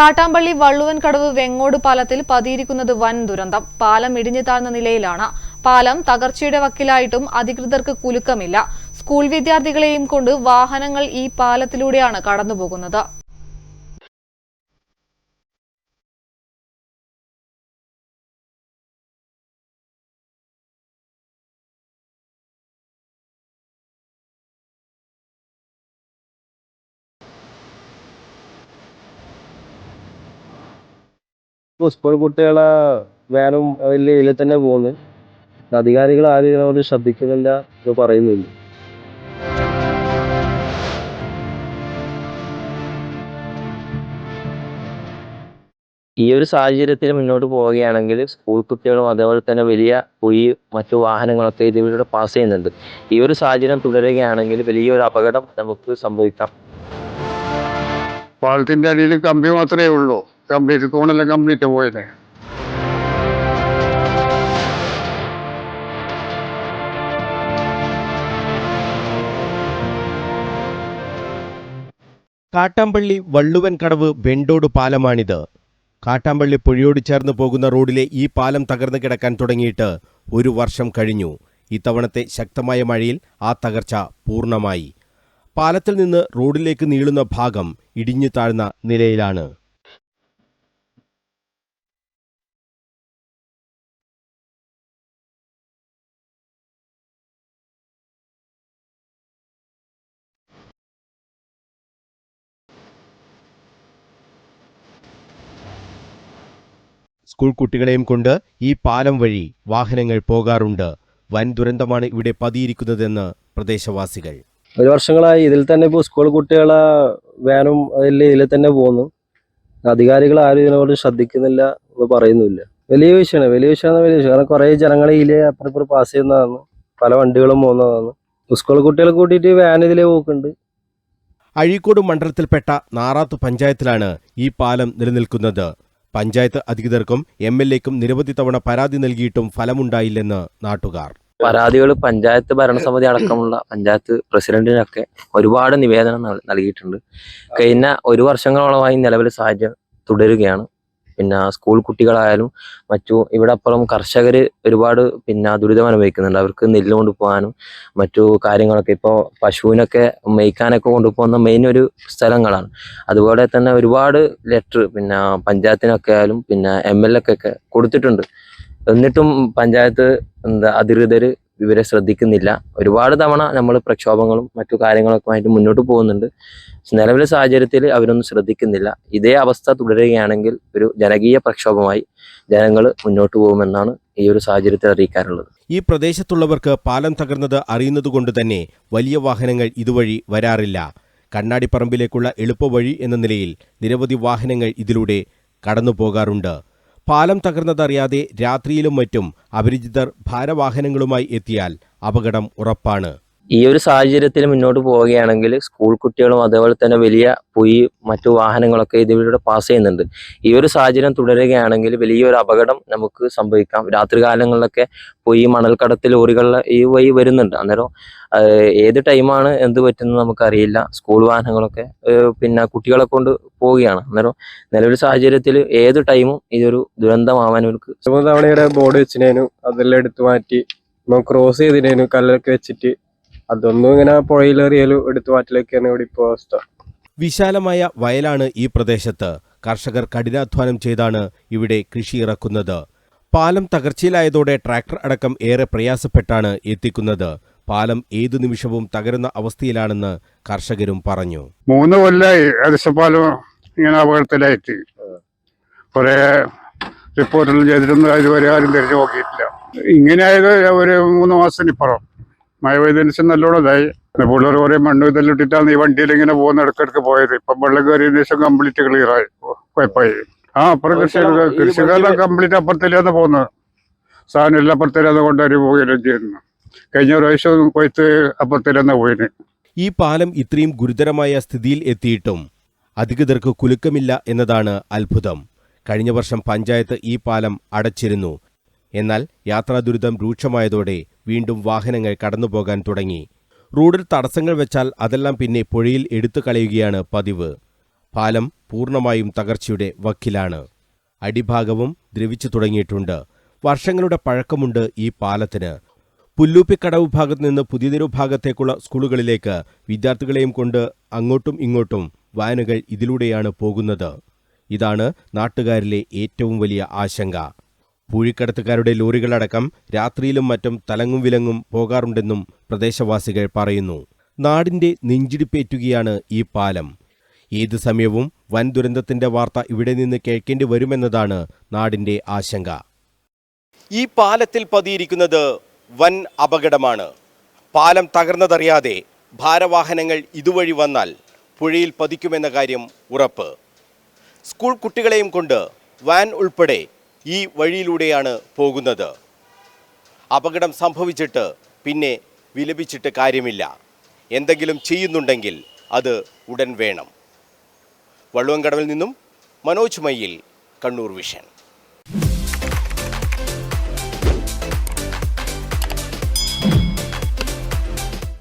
കാട്ടാമ്പള്ളി വള്ളുവൻകടവ് വെങ്ങോട് പാലത്തിൽ പതിയിരിക്കുന്നത് വൻ ദുരന്തം. പാലം ഇടിഞ്ഞു താഴ്ന്ന നിലയിലാണ്. പാലം തകർച്ചയുടെ വക്കിലായിട്ടും അധികൃതർക്ക് കുലുക്കമില്ല. സ്കൂൾ വിദ്യാർത്ഥികളെയും കൊണ്ട് വാഹനങ്ങൾ ഈ പാലത്തിലൂടെയാണ് കടന്നുപോകുന്നത്. ഇപ്പോൾ സ്കൂൾ കുട്ടികളെ വേനും വലിയ ഇതിൽ തന്നെ പോകുന്നത് അധികാരികൾ ആരും ഇതിനോട് ശ്രദ്ധിക്കുന്നില്ല എന്ന് പറയുന്നില്ല ഈ ഒരു സാഹചര്യത്തിൽ മുന്നോട്ട് പോവുകയാണെങ്കിൽ സ്കൂൾ കുട്ടികളും അതേപോലെ തന്നെ വലിയ പുഴി മറ്റു വാഹനങ്ങളൊക്കെ ഇതിലൂടെ പാസ് ചെയ്യുന്നുണ്ട്. ഈ ഒരു സാഹചര്യം തുടരുകയാണെങ്കിൽ വലിയൊരു അപകടം നമുക്ക് സംഭവിക്കാം. പാലത്തിന്റെ അടിയിൽ കമ്പി മാത്രമേ ഉള്ളൂ. കംപ്ലീറ്റ് തൂണെല്ലാം കംപ്ലീറ്റ് പോയത്. കാട്ടാമ്പള്ളി വള്ളുവൻ കടവ് വെണ്ടോട് പാലമാണിത്. കാട്ടാമ്പള്ളി പുഴയോട് ചേർന്ന് പോകുന്ന റോഡിലെ ഈ പാലം തകർന്നു കിടക്കാൻ തുടങ്ങിയിട്ട് ഒരു വർഷം കഴിഞ്ഞു. ഇത്തവണത്തെ ശക്തമായ മഴയിൽ ആ തകർച്ച പൂർണമായി. പാലത്തിൽ നിന്ന് റോഡിലേക്ക് നീളുന്ന ഭാഗം ഇടിഞ്ഞു താഴ്ന്ന നിലയിലാണ്. സ്കൂൾ കുട്ടികളെയും കൊണ്ട് ഈ പാലം വഴി വാഹനങ്ങൾ പോകാറുണ്ട്. വൻ ദുരന്തമാണ് ഇവിടെ പതിയിരിക്കുന്നതെന്ന് പ്രദേശവാസികൾ. ഒരു വർഷങ്ങളായി ഇതിൽ തന്നെ ഇപ്പോൾ സ്കൂൾ കുട്ടികളെ വാനും അതിൽ ഇതിൽ തന്നെ പോകുന്നു അധികാരികൾ ആരും ഇതിനോട് ശ്രദ്ധിക്കുന്നില്ല എന്ന് പറയുന്നില്ല വലിയ വിഷയമാണ്. വലിയ വിഷയമാണ് വലിയ വിഷയം. കാരണം കുറേ ജനങ്ങൾ ഇതിലെ അപ്പുറപ്പുറം പാസ് ചെയ്യുന്നതാണ്. പല വണ്ടികളും പോകുന്നതാണ്. സ്കൂൾ കുട്ടികളെ കൂട്ടിയിട്ട് വാൻ ഇതിലേ പോക്കുണ്ട്. അഴീക്കോട് മണ്ഡലത്തിൽപ്പെട്ട നാറാത്ത് പഞ്ചായത്തിലാണ് ഈ പാലം നിലനിൽക്കുന്നത്. പഞ്ചായത്ത് അധികൃതർക്കും എം എൽ എക്കും നിരവധി തവണ പരാതി നൽകിയിട്ടും ഫലമുണ്ടായില്ലെന്ന് നാട്ടുകാർ. പരാതികൾ പഞ്ചായത്ത് ഭരണസമിതി അടക്കമുള്ള പഞ്ചായത്ത് പ്രസിഡന്റിനൊക്കെ ഒരുപാട് നിവേദനം നൽകിയിട്ടുണ്ട്. കഴിഞ്ഞ ഒരു വർഷങ്ങളോളമായി നിലവിലെ സാഹചര്യം തുടരുകയാണ്. പിന്നെ സ്കൂൾ കുട്ടികളായാലും മറ്റു ഇവിടെ അപ്പുറം കർഷകർ ഒരുപാട് പിന്നെ ദുരിതം അനുഭവിക്കുന്നുണ്ട്. അവർക്ക് നെല്ല് കൊണ്ടുപോകാനും മറ്റു കാര്യങ്ങളൊക്കെ ഇപ്പോൾ പശുവിനൊക്കെ മേയ്ക്കാനൊക്കെ കൊണ്ടുപോകുന്ന മെയിൻ ഒരു സ്ഥലങ്ങളാണ്. അതുപോലെ തന്നെ ഒരുപാട് ലെറ്റർ പിന്നെ പഞ്ചായത്തിനൊക്കെ ആയാലും പിന്നെ എം എൽ എക്കൊക്കെ കൊടുത്തിട്ടുണ്ട്. എന്നിട്ടും പഞ്ചായത്ത് എന്താ അധികൃതർ ഇവരെ ശ്രദ്ധിക്കുന്നില്ല. ഒരുപാട് തവണ നമ്മൾ പ്രക്ഷോഭങ്ങളും മറ്റു കാര്യങ്ങളൊക്കെ ആയിട്ട് മുന്നോട്ട് പോകുന്നുണ്ട്. നിലവിലെ സാഹചര്യത്തിൽ അവരൊന്നും ശ്രദ്ധിക്കുന്നില്ല. ഇതേ അവസ്ഥ തുടരുകയാണെങ്കിൽ ഒരു ജനകീയ പ്രക്ഷോഭമായി ജനങ്ങൾ മുന്നോട്ട് പോകുമെന്നാണ് ഈ ഒരു സാഹചര്യത്തിൽ അറിയിക്കാറുള്ളത്. ഈ പ്രദേശത്തുള്ളവർക്ക് പാലം തകർന്നത് അറിയുന്നതുകൊണ്ട് തന്നെ വലിയ വാഹനങ്ങൾ ഇതുവഴി വരാറില്ല. കണ്ണാടിപ്പറമ്പിലേക്കുള്ള എളുപ്പവഴി എന്ന നിലയിൽ നിരവധി വാഹനങ്ങൾ ഇതിലൂടെ കടന്നു പോകാറുണ്ട് പാലം തകർന്നതറിയാതെ രാത്രിയിലും മറ്റും അപരിചിതർ ഭാരവാഹനങ്ങളുമായി എത്തിയാൽ അപകടം ഉറപ്പാണ് ഈ ഒരു സാഹചര്യത്തിൽ മുന്നോട്ട് പോവുകയാണെങ്കിൽ സ്കൂൾ കുട്ടികളും അതേപോലെ തന്നെ വലിയ പൊയ് മറ്റു വാഹനങ്ങളൊക്കെ ഇതിലൂടെ പാസ് ചെയ്യുന്നുണ്ട്. ഈ ഒരു സാഹചര്യം തുടരുകയാണെങ്കിൽ വലിയൊരു അപകടം നമുക്ക് സംഭവിക്കാം. രാത്രികാലങ്ങളിലൊക്കെ പൊയ് മണൽക്കടത്ത് ലോറികളിൽ ഈ വഴി വരുന്നുണ്ട്. അന്നേരം ഏത് ടൈമാണ് എന്ത് പറ്റുന്നത് നമുക്കറിയില്ല. സ്കൂൾ വാഹനങ്ങളൊക്കെ പിന്നെ കുട്ടികളെ കൊണ്ട് പോവുകയാണ്. അന്നേരം നിലവിലെ സാഹചര്യത്തിൽ ഏത് ടൈമും ഇതൊരു ദുരന്തമാവാൻ അവർക്ക് തവണയുടെ ബോർഡ് വെച്ചിനേനു അതെല്ലാം എടുത്തു മാറ്റി ക്രോസ് ചെയ്തിനേനു കല്ലൊക്കെ വെച്ചിട്ട് അതൊന്നും ഇങ്ങനെ പുഴയിലേറിയാലും എടുത്തു മാറ്റലൊക്കെയാണ് ഇവിടെ ഇപ്പോൾ അവസ്ഥ. വിശാലമായ വയലാണ് ഈ പ്രദേശത്ത് കർഷകർ കഠിനാധ്വാനം ചെയ്താണ് ഇവിടെ കൃഷി ഇറക്കുന്നത്. പാലം തകർച്ചയിലായതോടെ ട്രാക്ടർ അടക്കം ഏറെ പ്രയാസപ്പെട്ടാണ് എത്തിക്കുന്നത്. പാലം ഏതു നിമിഷവും തകരുന്ന അവസ്ഥയിലാണെന്ന് കർഷകരും പറഞ്ഞു. മൂന്ന് കൊല്ലായി അരസപ്പാലം ഇങ്ങനെ അപകടത്തിലായിട്ട്. കുറെ റിപ്പോർട്ടുകൾ ചെയ്തിരുന്നു ഇതുവരെ ആരും തിരിഞ്ഞു നോക്കിയിട്ടില്ല. ഇങ്ങനെ ആയത് ഒരു മൂന്ന് മാസത്തിനിപ്പുറം. മഴ പെയ്തതിന് ശേഷം നല്ലോണം ഇതായി പിള്ളേർ കുറെ മണ്ണ് ഇതെല്ലാം ഇട്ടിട്ടാണ് ഈ വണ്ടിയിൽ ഇങ്ങനെ പോകുന്ന ഇടക്കിടക്ക് പോയത്. ഇപ്പം വെള്ളം കയറിയതിന് ശേഷം കംപ്ലീറ്റ് ക്ലിയറായി കുഴപ്പമായി. ആ അപ്പുറം കൃഷി കൃഷിക്കാരെല്ലാം കംപ്ലീറ്റ് അപ്പുറത്തില്ലാതെ പോകുന്നത്. സാധനം എല്ലാം അപ്പുറത്തില്ലാതെ കൊണ്ടുവരി പോവുകയും ചെയ്യുന്നു കഴിഞ്ഞ പ്രാവശ്യം കൊയ്ത്ത് അപ്പുറത്തില്ലാതെ പോയിന്. ഈ പാലം ഇത്രയും ഗുരുതരമായ സ്ഥിതിയിൽ എത്തിയിട്ടും അധികൃതർക്ക് കുലുക്കമില്ല എന്നതാണ് അത്ഭുതം. കഴിഞ്ഞ വർഷം പഞ്ചായത്ത് ഈ പാലം അടച്ചിരുന്നു. എന്നാൽ യാത്രാ ദുരിതം രൂക്ഷമായതോടെ വീണ്ടും വാഹനങ്ങൾ കടന്നുപോകാൻ തുടങ്ങി. റോഡിൽ തടസ്സങ്ങൾ വെച്ചാൽ അതെല്ലാം പിന്നെ പുഴയിൽ എടുത്തു കളയുകയാണ് പതിവ്. പാലം പൂർണമായും തകർച്ചയുടെ വക്കിലാണ്. അടിഭാഗവും ദ്രവിച്ചു തുടങ്ങിയിട്ടുണ്ട്. വർഷങ്ങളുടെ പഴക്കമുണ്ട് ഈ പാലത്തിന്. പുല്ലൂപ്പിക്കടവ് ഭാഗത്ത് നിന്ന് പുതിയതെരു ഭാഗത്തേക്കുള്ള സ്കൂളുകളിലേക്ക് വിദ്യാർത്ഥികളെയും കൊണ്ട് അങ്ങോട്ടും ഇങ്ങോട്ടും വാനുകൾ ഇതിലൂടെയാണ് പോകുന്നത്. ഇതാണ് നാട്ടുകാരിലെ ഏറ്റവും വലിയ ആശങ്ക. പൂഴിക്കടത്തുകാരുടെ ലോറികളടക്കം രാത്രിയിലും മറ്റും തലങ്ങും വിലങ്ങും പോകാറുണ്ടെന്നും പ്രദേശവാസികൾ പറയുന്നു. നാടിന്റെ നെഞ്ചിടിപ്പേറ്റുകയാണ് ഈ പാലം. ഏതു സമയവും വൻ ദുരന്തത്തിന്റെ വാർത്ത ഇവിടെ നിന്ന് കേൾക്കേണ്ടി വരുമെന്നതാണ് നാടിന്റെ ആശങ്ക. ഈ പാലത്തിൽ പതിയിരിക്കുന്നത് വൻ അപകടമാണ്. പാലം തകർന്നതറിയാതെ ഭാരവാഹനങ്ങൾ ഇതുവഴി വന്നാൽ പുഴയിൽ പതിക്കുമെന്ന കാര്യം ഉറപ്പ്. സ്കൂൾ കുട്ടികളെയും കൊണ്ട് വാൻ ഉൾപ്പെടെ ഈ വഴിയിലൂടെയാണ് പോകുന്നത്. അപകടം സംഭവിച്ചിട്ട് പിന്നെ വിലപിച്ചിട്ട് കാര്യമില്ല. എന്തെങ്കിലും ചെയ്യുന്നുണ്ടെങ്കിൽ അത് ഉടൻ വേണം. വള്ളുവൻകടവിൽ നിന്നും മനോജ് മയ്യിൽ കണ്ണൂർ വിഷൻ.